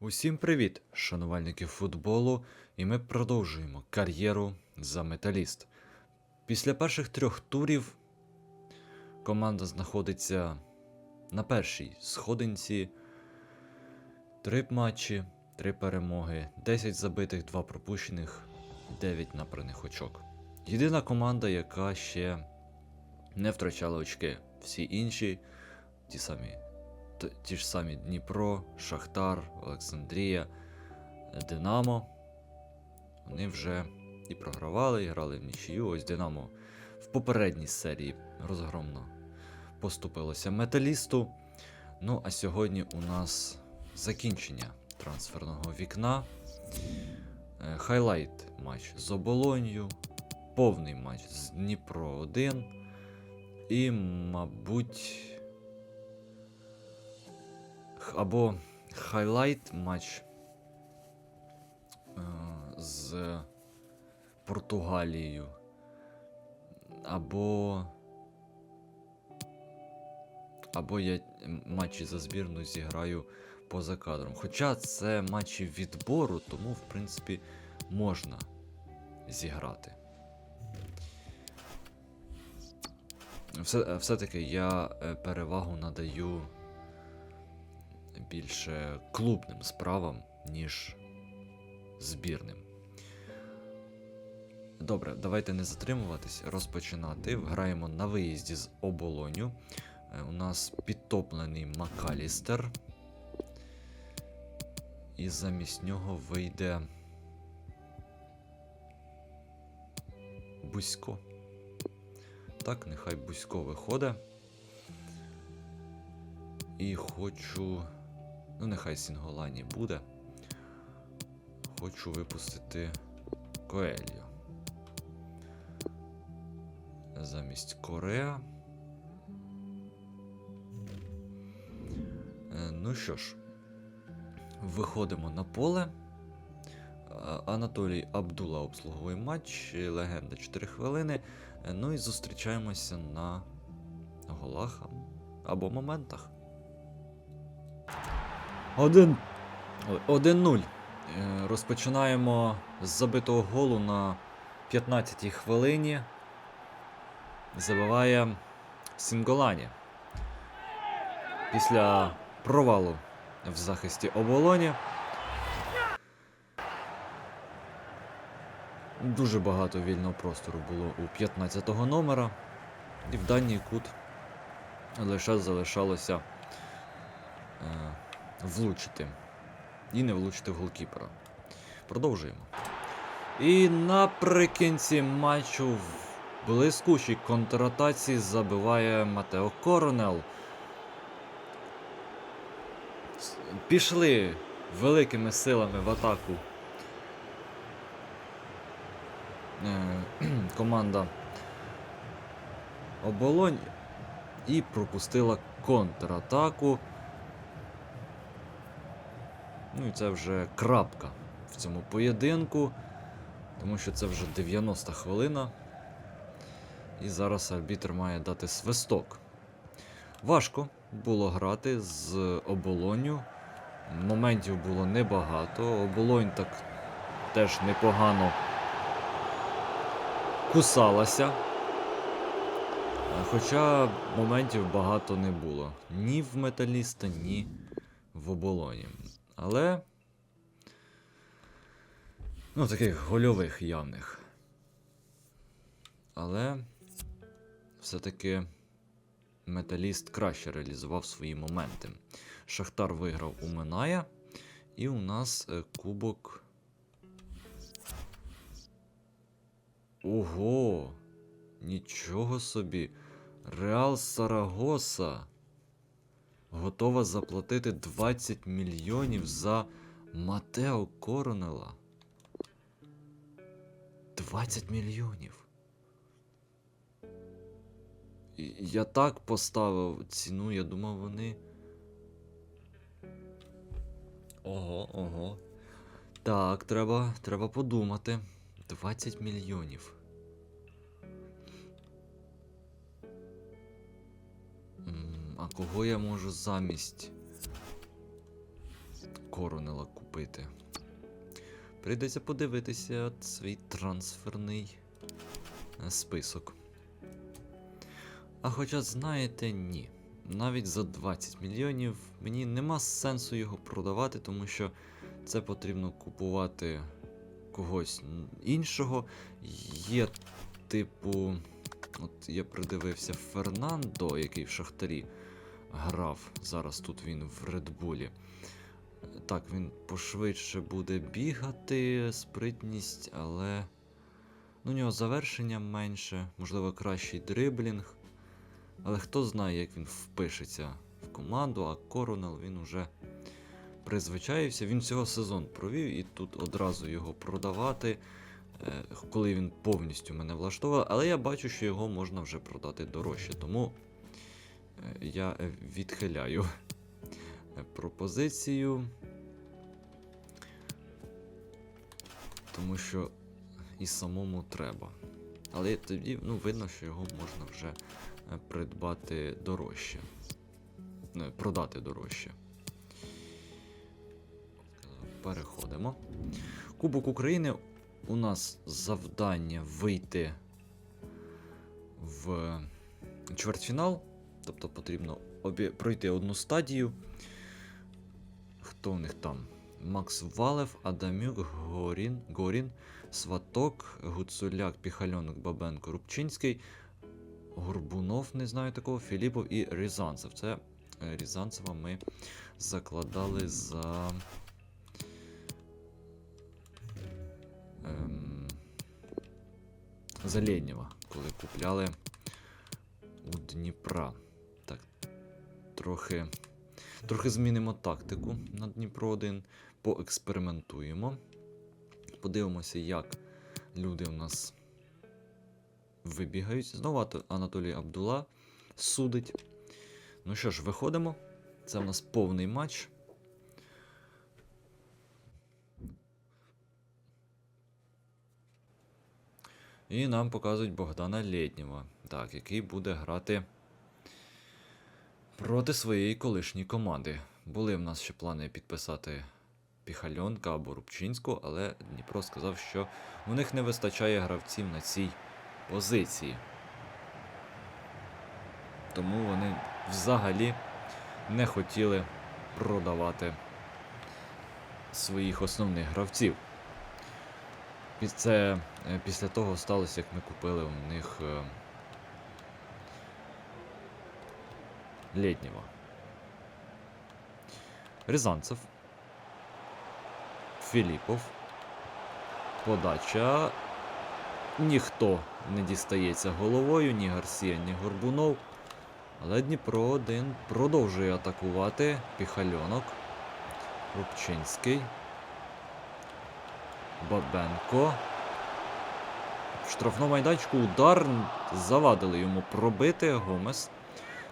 Усім привіт, шанувальники футболу, і ми продовжуємо кар'єру за металіст. Після перших трьох турів команда знаходиться на першій сходинці. Три матчі, три перемоги, 10 забитих, 2 пропущених, 9 набраних очок. Єдина команда, яка ще не втрачала очки. Всі інші, ті самі ті ж самі Дніпро, Шахтар, Олександрія, Динамо. Вони вже і програвали, і грали в нічию. Ось Динамо в попередній серії розгромно поступилося металісту. Ну, а сьогодні у нас закінчення трансферного вікна. Е, Хайлайт матч з Оболонью, повний матч з Дніпро 1. І, мабуть, або хайлайт матч е, з Португалією, або. Або я матчі за збірну зіграю поза кадром. Хоча це матчі відбору, тому, в принципі, можна зіграти. Все, все-таки я е, перевагу надаю більше клубним справам, ніж збірним. Добре, давайте не затримуватись, розпочинати. Граємо на виїзді з оболоню. Е, У нас підтоплений Макалістер. І замість нього вийде. Бузько. Так, нехай Бузько виходить. І хочу. Ну, нехай Сінголані буде. Хочу випустити Коельо. Замість Корея. Е, Ну що ж, виходимо на поле. Анатолій Абдула обслуговує матч, легенда 4 хвилини. Е, Ну і зустрічаємося на голах або моментах. Один. ой, 1-0. Е, Розпочинаємо з забитого голу на 15-й хвилині. Забиває Сінголані. Після провалу в захисті оболоні. Дуже багато вільного простору було у 15-го номера. І в дальній кут лише залишалося. Влучити. І не влучити в голкіпера. Продовжуємо. І наприкінці матчу в блискучій контратаці забиває Матео Коронел. Пішли великими силами в атаку. Е, команда Оболонь і пропустила контратаку. Ну і це вже крапка в цьому поєдинку, тому що це вже 90 хвилина. І зараз арбітр має дати свисток. Важко було грати з оболонню. Моментів було небагато. Оболонь так теж непогано кусалася. Хоча моментів багато не було. Ні в металіста, ні в оболоні. Але. Ну, таких гольових явних. Але все-таки металіст краще реалізував свої моменти. Шахтар виграв у Миная. І у нас е, кубок. Ого! Нічого собі. Реал Сарагоса готова заплатити 20 мільйонів за Матео Коронела. 20 мільйонів. Я так поставив ціну, я думав, вони. Ого, ого. Так, треба, треба подумати. 20 мільйонів. А кого я можу замість Коронела купити. Прийдеться подивитися свій трансферний е, список. А хоча, знаєте, ні. Навіть за 20 мільйонів мені нема сенсу його продавати, тому що це потрібно купувати когось іншого. Є, типу, от я придивився Фернандо, який в Шахтарі грав. Зараз тут він в Редбулі. Так, він пошвидше буде бігати, спритність, але. Ну, у нього завершення менше, можливо, кращий дриблінг. Але хто знає, як він впишеться в команду, а Коронел він уже призвичаївся. Він цього сезон провів і тут одразу його продавати, е, коли він повністю мене влаштовує. Але я бачу, що його можна вже продати дорожче. Тому я е, відхиляю е, пропозицію. Тому що і самому треба. Але тоді ну, видно, що його можна вже е, придбати дорожче. Продати дорожче. Переходимо. Кубок України у нас завдання вийти в чвертьфінал. Тобто потрібно обі... пройти одну стадію. Хто в них там? Макс Валев, Адамюк, Горін, Горін, Сваток, Гуцуляк, Піхальонок, Бабенко, Рубчинський, Горбунов, не знаю такого, Філіпов і Рязанцев. Це е, Рязанцева ми закладали за. Ем, за Лєднєва, коли купляли у Дніпра. Трохи. Трохи змінимо тактику на Дніпро 1, поекспериментуємо. Подивимося, як люди у нас вибігають. Знову Анатолій Абдула судить. Ну що ж, виходимо. Це у нас повний матч. І нам показують Богдана Лєднєва, так, який буде грати проти своєї колишньої команди. Були в нас ще плани підписати Піхальонка або Рубчинську, але Дніпро сказав, що у них не вистачає гравців на цій позиції. Тому вони взагалі не хотіли продавати своїх основних гравців. Це е, після того сталося, як ми купили у них Лєднєва. Рязанцев. Філіпов. Подача. Ніхто не дістається головою, ні Гарсія, ні Горбунов. Але Дніпро 1 продовжує атакувати. Піхальонок. Рубчинський. Бабенко. В штрафному майданчику удар завадили йому пробити. Гомес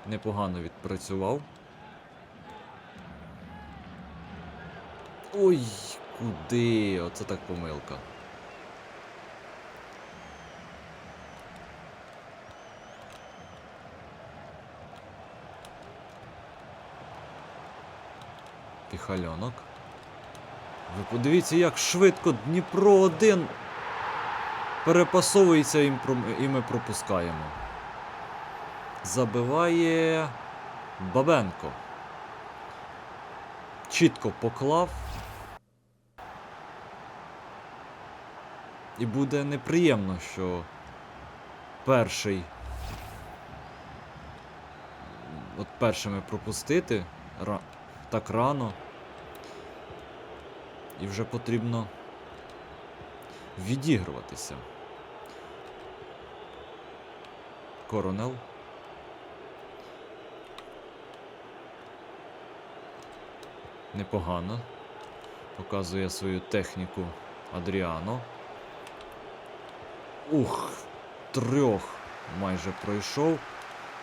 непогано відпрацював. Ой, куди? Оце так помилка. Піхальонок. Ви подивіться, як швидко Дніпро 1 перепасовується і ми пропускаємо. Забиває Бабенко. Чітко поклав. І буде неприємно, що перший. От першими пропустити ра... так рано. І вже потрібно відігруватися. Коронел. Непогано. Показує свою техніку Адріано. Ух, трьох майже пройшов.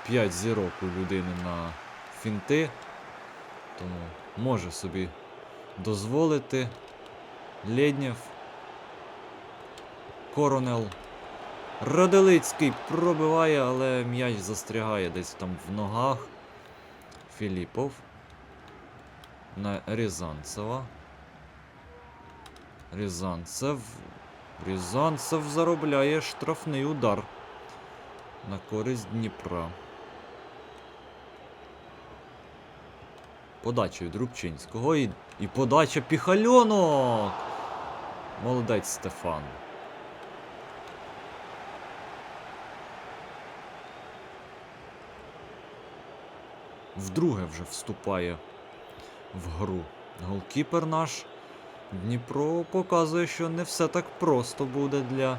П'ять зірок у людини на фінти. Тому може собі дозволити. Лєднєв. Коронел. Раделицький пробиває, але м'яч застрягає десь там в ногах. Філіпов. На Рязанцева. Рязанцев. Рязанцев заробляє штрафний удар. На користь Дніпра. Подача від Рубчинського і, і подача Піхальонок. Молодець Стефан. Вдруге вже вступає в гру. Голкіпер наш Дніпро показує, що не все так просто буде для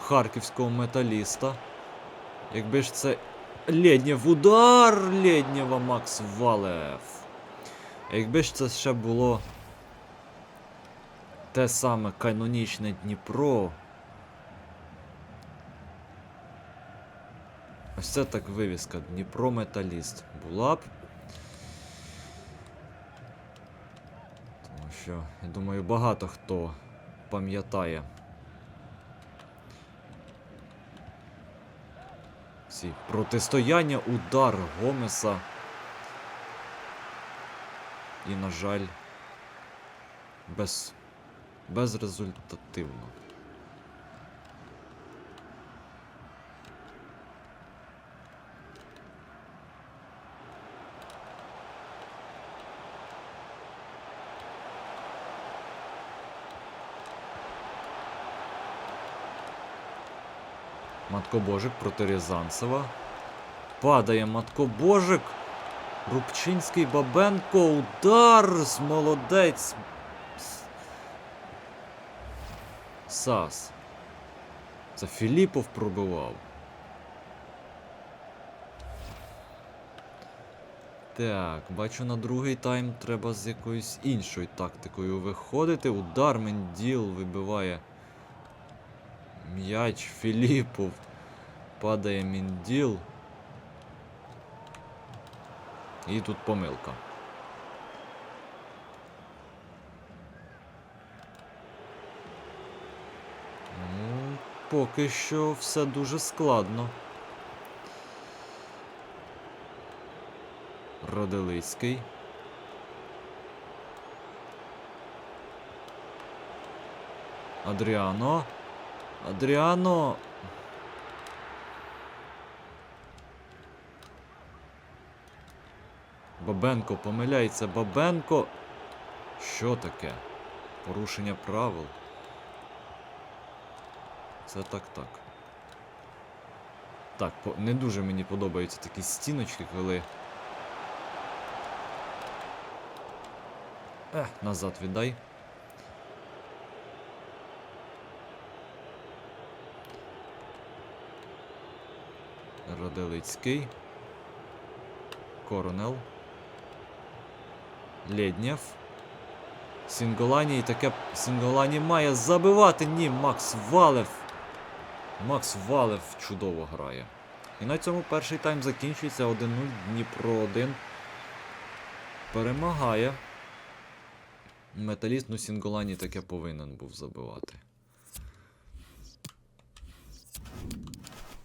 харківського металіста. Якби ж це Лєднєв удар Лєднєва Макс Валев. Якби ж це ще було те саме канонічне Дніпро. Ось це так вивіска Дніпро Металіст була б. Що, я думаю, багато хто пам'ятає ці протистояння, удар Гомеса. І, на жаль, без... безрезультативно. Маткобожик проти Рязанцева. Падає Маткобожик. Рубчинський Бабенко. Удар! Молодець. Сас. Це Філіпов пробивав. Так, бачу на другий тайм треба з якоюсь іншою тактикою виходити. Удар Менділ вибиває М'яч Філіпов. Падає Мінділ. І тут помилка. Ну, поки що все дуже складно. Роделицький. Адріано. Адріано. Бабенко помиляється. Бабенко. Що таке? Порушення правил. Це так так. Не дуже мені подобаються такі стіночки, коли. Ех, назад віддай. Роделицький. Коронел. Лєднєв. Сінголані і таке Сінголані має забивати. Ні, Макс Валев. Макс Валев чудово грає. І на цьому перший тайм закінчується 1-0. Дніпро 1. Перемагає. Металіст, ну Сінголані таке повинен був забивати.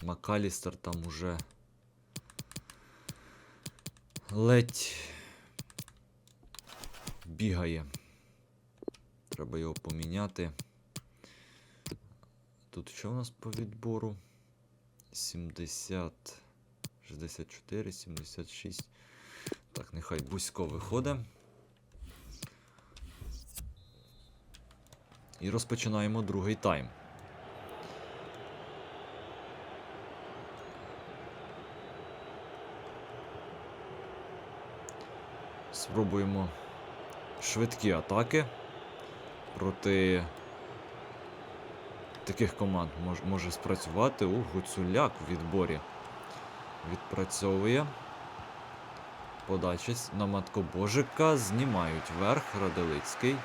Макалістер там уже ледь бігає. Треба його поміняти. Тут що у нас по відбору? 70, 64, 76. Так, нехай Бузько виходить. І розпочинаємо другий тайм. Спробуємо швидкі атаки проти таких команд мож, може спрацювати. У Гуцуляк у відборі відпрацьовує. Подача на Маткобожика. Знімають верх. Раделицький.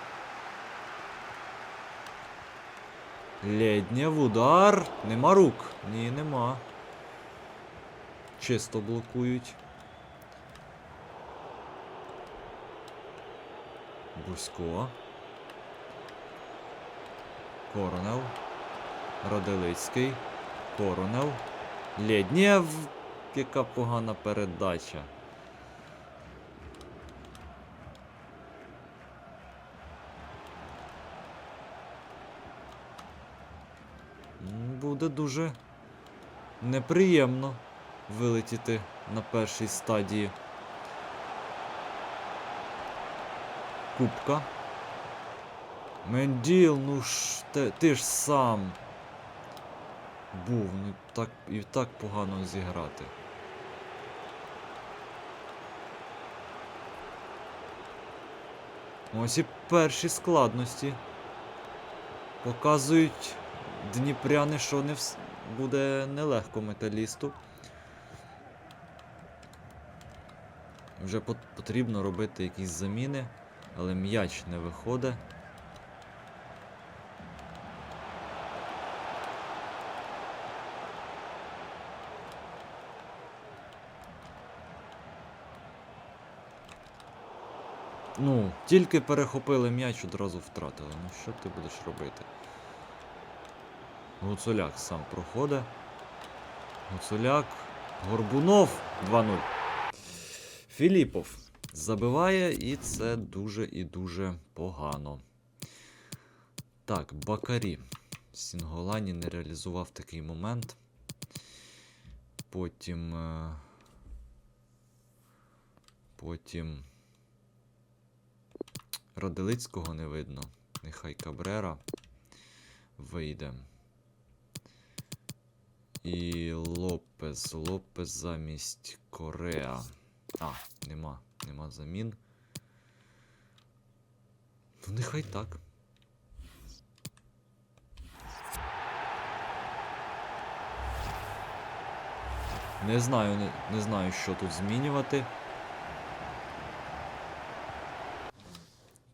Лєднєв, удар. Нема рук. Ні, нема. Чисто блокують. Гусько. Коронов. Родилицький. Коронов. Ліднєв Яка погана передача. Буде дуже неприємно вилетіти на першій стадії. Кубка. Менділ, ну ж ти, ти ж сам був, ну так і так погано зіграти. Ось і перші складності. Показують дніпряни, що не вс... буде нелегко металісту. Вже потрібно робити якісь заміни, але м'яч не виходить. Ну, тільки перехопили м'яч, одразу втратили. Ну що ти будеш робити? Гуцуляк сам проходить. Гуцуляк. Горбунов 2-0. Філіпов забиває, і це дуже і дуже погано. Так, Бакарі. Сінголані не реалізував такий момент. Потім. е, Потім. Раделицького не видно. Нехай Кабрера вийде. І Лопес. Лопес замість Кореа. А, нема. Нема замін. Ну, нехай так. Не знаю, не, не знаю, що тут змінювати.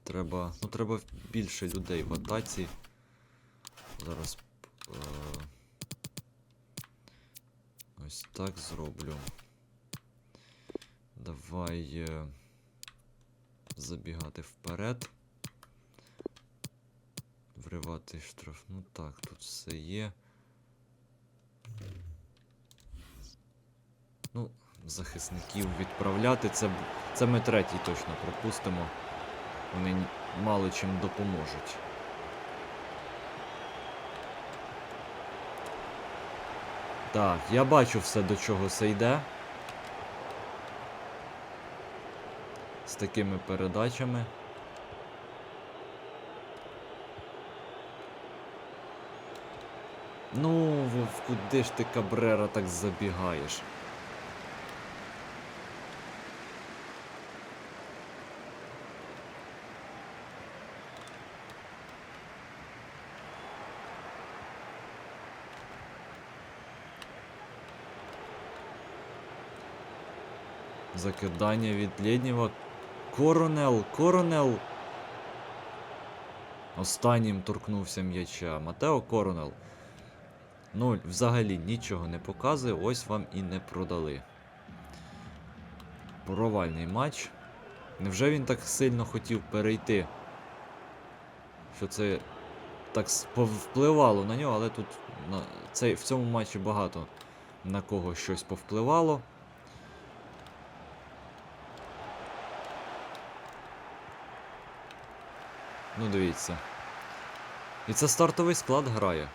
Треба. Ну, треба більше людей в атаці. Зараз. Е, ось так зроблю. Давай е, забігати вперед. Вривати штраф. Ну так, тут все є. Ну, захисників відправляти. Це, це ми третій точно пропустимо. Вони мало чим допоможуть. Так, я бачу все, до чого це йде. З такими передачами. Ну, куди ж ти Кабрера так забігаєш? Закидання від Лєднєва. Коронел, Коронел. Останнім торкнувся м'яча. Матео Коронел. Ну, взагалі нічого не показує, ось вам і не продали. Провальний матч. Невже він так сильно хотів перейти? Що це так повпливало на нього, але тут на, цей, в цьому матчі багато на кого щось повпливало. Ну, дивіться. І це стартовий склад грає.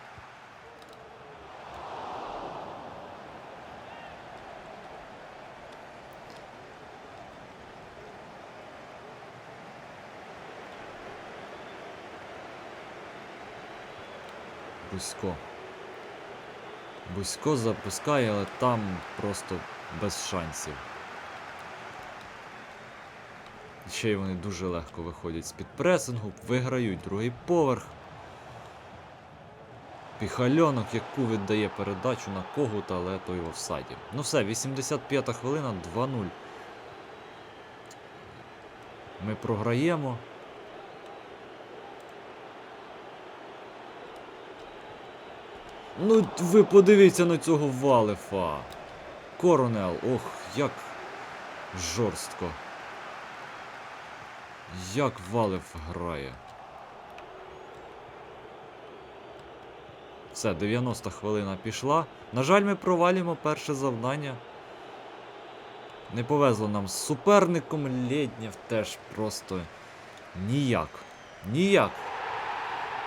Бузько. Бузько запускає, але там просто без шансів. Ще й вони дуже легко виходять з-під пресингу, виграють другий поверх. Піхальонок, яку віддає передачу на когута, але той в офсайді. Ну все, 85 хвилина, 2-0. Ми програємо. Ну, ви подивіться на цього Валефа. Коронел, ох, як жорстко. Як Валев грає. Все, 90 хвилина пішла. На жаль, ми провалюємо перше завдання. Не повезло нам з суперником Лєднєв теж просто ніяк. Ніяк.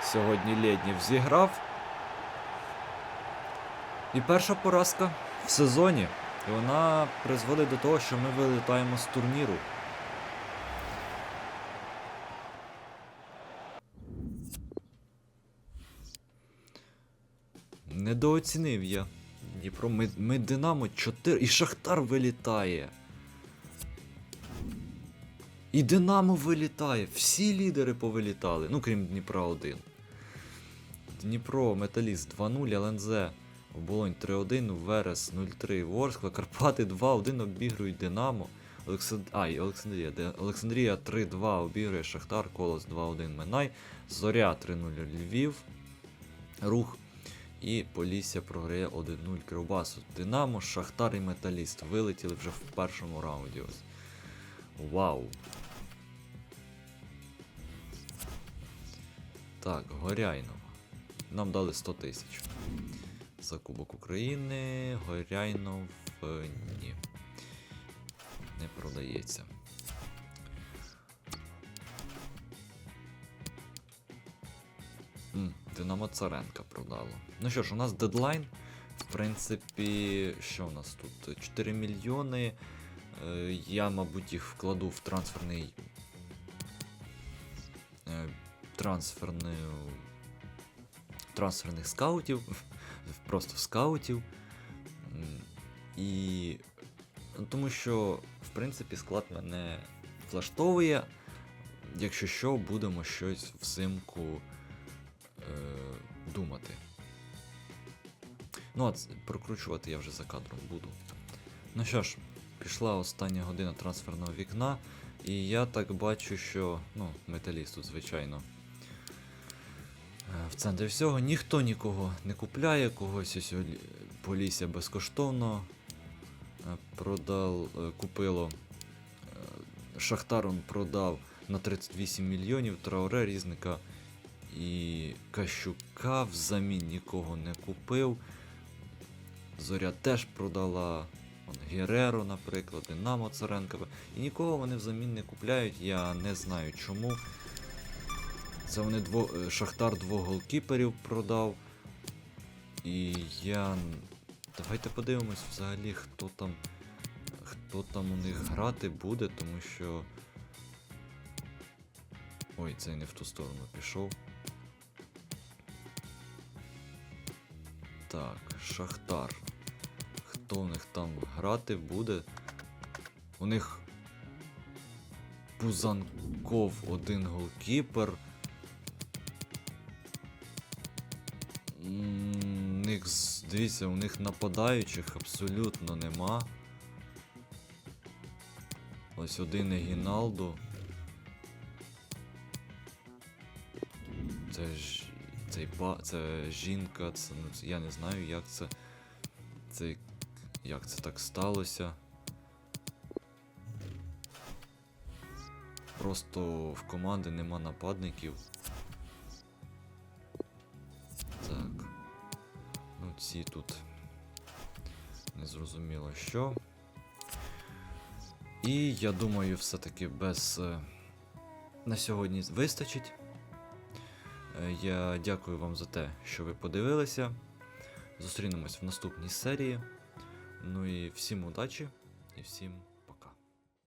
Сьогодні Лєднєв зіграв. І перша поразка в сезоні. І вона призводить до того, що ми вилітаємо з турніру. Недооцінив я. Дніпро, ми, ми Динамо 4. І Шахтар вилітає. І Динамо вилітає. Всі лідери повилітали. Ну, крім Дніпра 1. Дніпро, Металіст 2-0, ЛНЗ. Оболонь 3-1, Верес 0-3, Ворскла, Карпати 2-1 обігрують Динамо. Олександ... А, і Олександрія. Олександрія 3-2 обігрує Шахтар, Колос 2-1 Минай, Зоря 3-0 Львів, Рух і Полісся програє 1-0 Кривбасу. Динамо, Шахтар і Металіст вилетіли вже в першому раунді. Вау! Так, Горяйнова. Нам дали 100 тисяч. За Кубок України. Горяйнов. е, Ні. Не продається. М, Динамо Царенка продало. Ну що ж, у нас дедлайн. В принципі, що у нас тут? 4 мільйони. Е, Я, мабуть, їх вкладу в трансферний. е, Трансферну. Трансферних скаутів. Просто в скаутів. І. ну, Тому що, в принципі, склад мене влаштовує. Якщо що, будемо щось взимку думати. Ну, а прокручувати я вже за кадром буду. Ну що ж, пішла остання година трансферного вікна, і я так бачу, що. Ну, металіст тут, звичайно. е, В центрі всього ніхто нікого не купляє, когось ось Полісся безкоштовно е, продав, е, купило. Шахтар он продав на 38 мільйонів, Трауре різника і Кащука взамін нікого не купив. Зоря теж продала он, Гереро, наприклад, Динамо Царенка. І нікого вони взамін не купляють, я не знаю чому. Це вони дво... е, Шахтар двох голкіперів продав. І я. Давайте подивимось взагалі, хто там. Хто там у них грати буде, тому що. Ой, цей не в ту сторону пішов. Так, Шахтар. Хто у них там грати буде? У них Пузанков один голкіпер. У них, дивіться, у них нападаючих абсолютно нема. Ось один Егіналдо. Це ж. Цей ба. Це жінка, це, ну, я не знаю, як це. Це. Як це так сталося. Просто в команди нема нападників. Так. Ну, ці тут. Незрозуміло що. І я думаю, все-таки без. е, На сьогодні вистачить. Я дякую вам за те, що ви подивилися. Зустрінемось в наступній серії. Ну і всім удачі і всім.